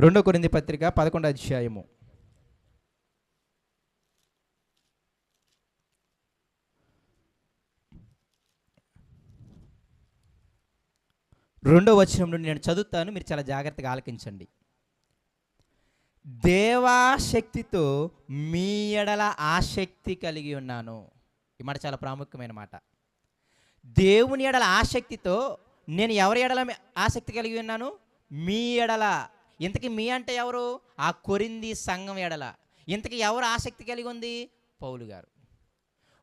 రెండో కొరింది పత్రిక పదకొండో అధ్యాయము. రెండో వచనం నుండి నేను చదువుతాను మీరు చాలా జాగ్రత్తగా ఆలకించండి. దేవాశక్తితో మీ ఎడల ఆసక్తి కలిగి ఉన్నాను. ఈ మాట చాలా ప్రాముఖ్యమైన మాట. దేవుని ఎడల ఆసక్తితో నేను ఎవరి ఎడల ఆసక్తి కలిగి ఉన్నాను? మీ ఎడల ఇంతకీ మీ అంటే ఎవరు? ఆ కొరింది సంఘం ఎడల. ఇంతకీ ఎవరు ఆసక్తి కలిగి ఉంది? పౌలు గారు.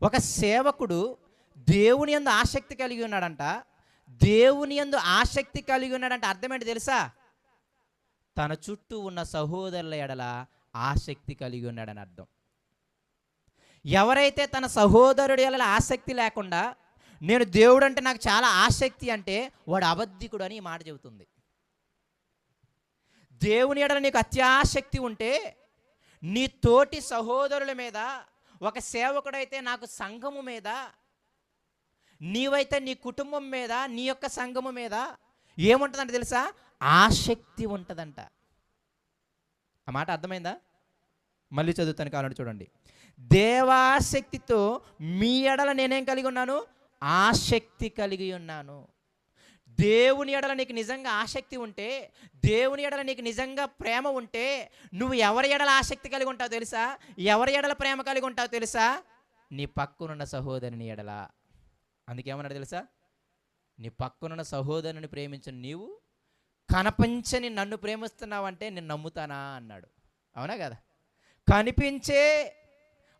ఒక సేవకుడు దేవుని యందు ఆసక్తి కలిగి ఉన్నాడంట. దేవుని యందు ఆసక్తి కలిగి ఉన్నాడంట అర్థం తెలుసా? తన చుట్టూ ఉన్న సహోదరుల ఎడల ఆసక్తి కలిగి ఉన్నాడని అర్థం. ఎవరైతే తన సహోదరుడి ఎడల ఆసక్తి లేకుండా నేను దేవుడు అంటే నాకు చాలా ఆసక్తి అంటే వాడు అబద్ధికుడు అని ఈ మాట చెబుతుంది. దేవుని ఎడల నీకు అత్యాసక్తి ఉంటే నీ తోటి సహోదరుల మీద ఒక సేవకుడైతే నాకు సంఘము మీద నీవైతే నీ కుటుంబం మీద నీ యొక్క సంఘము మీద ఏముంటుందంట తెలుసా? ఆసక్తి ఉంటుందంట. ఆ మాట అర్థమైందా? మళ్ళీ చదువుతాను కావాలంటే చూడండి. దేవాసక్తితో మీ ఎడల నేనేం కలిగి ఉన్నాను? ఆసక్తి కలిగి ఉన్నాను. దేవుని ఎడల నీకు నిజంగా ఆసక్తి ఉంటే దేవుని ఎడల నీకు నిజంగా ప్రేమ ఉంటే నువ్వు ఎవరి ఎడల ఆసక్తి కలిగి ఉంటావు తెలుసా? ఎవరి ఎడల ప్రేమ కలిగి ఉంటావు తెలుసా? నీ పక్కనున్న సహోదరుని ఎడల. అందుకేమన్నాడు తెలుసా? నీ పక్కనున్న సహోదరుని ప్రేమించిన నీవు కనపించని నన్ను ప్రేమిస్తున్నావంటే నేను నమ్ముతానా అన్నాడు. అవునా కదా? కనిపించే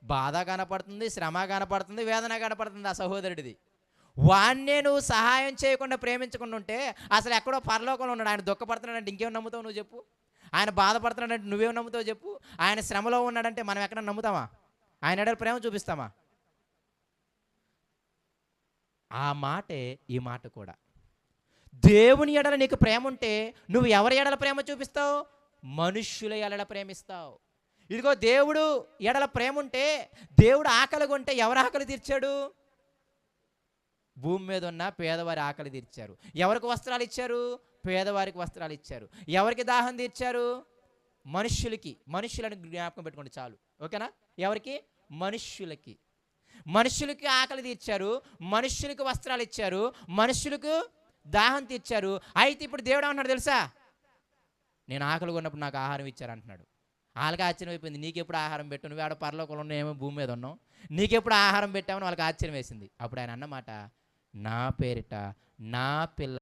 బాధ కనపడుతుంది శ్రమ కనపడుతుంది వేదన కనపడుతుంది ఆ సహోదరుడిది. వాన్నే నువ్వు సహాయం చేయకుండా ప్రేమించకుండా ఉంటే అసలు ఎక్కడో పరలోకంలో ఉన్నాడు. ఆయన దుఃఖపడుతున్నాడంటే ఇంకేం నమ్ముతావు నువ్వు చెప్పు? ఆయన బాధపడుతున్నాడంటే నువ్వేం నమ్ముతావు చెప్పు? ఆయన శ్రమలో ఉన్నాడంటే మనం ఎక్కడ నమ్ముతామా? ఆయన ఎడల ప్రేమ చూపిస్తామా? ఆ మాటే ఈ మాట కూడా. దేవుని ఎడల నీకు ప్రేమ ఉంటే నువ్వు ఎవరి ఎడల ప్రేమ చూపిస్తావు? మనుష్యుల ఎడల ప్రేమిస్తావు. ఇదిగో దేవుడు ఎడల ప్రేమ ఉంటే దేవుడు ఆకలి ఉంటే ఎవరు ఆకలి తీర్చాడు? భూమి మీద ఉన్న పేదవారి ఆకలి తీర్చారు. ఎవరికి వస్త్రాలు ఇచ్చారు? పేదవారికి వస్త్రాలు ఇచ్చారు. ఎవరికి దాహం తీర్చారు? మనుష్యులకి. మనుష్యులను జ్ఞాపకం పెట్టుకోండి చాలు. ఓకేనా? ఎవరికి? మనుష్యులకి. మనుష్యులకి ఆకలి తీర్చారు మనుష్యులకు వస్త్రాలు ఇచ్చారు మనుష్యులకు దాహం తీర్చారు. అయితే ఇప్పుడు దేవుడు అంటున్నాడు తెలుసా? నేను ఆకలి ఉన్నప్పుడు నాకు ఆహారం ఇచ్చారు అంటున్నాడు. వాళ్ళకి ఆశ్చర్యం అయిపోయింది. నీకెప్పుడు ఆహారం పెట్టు? నువ్వు ఆడ పరలోకంలో ఉన్నాయేమో భూమి మీద ఉన్నావు. నీకెప్పుడు ఆహారం పెట్టామని వాళ్ళకి ఆశ్చర్యం వేసింది. అప్పుడు ఆయన అన్నమాట నా పేరిట నా పిల్ల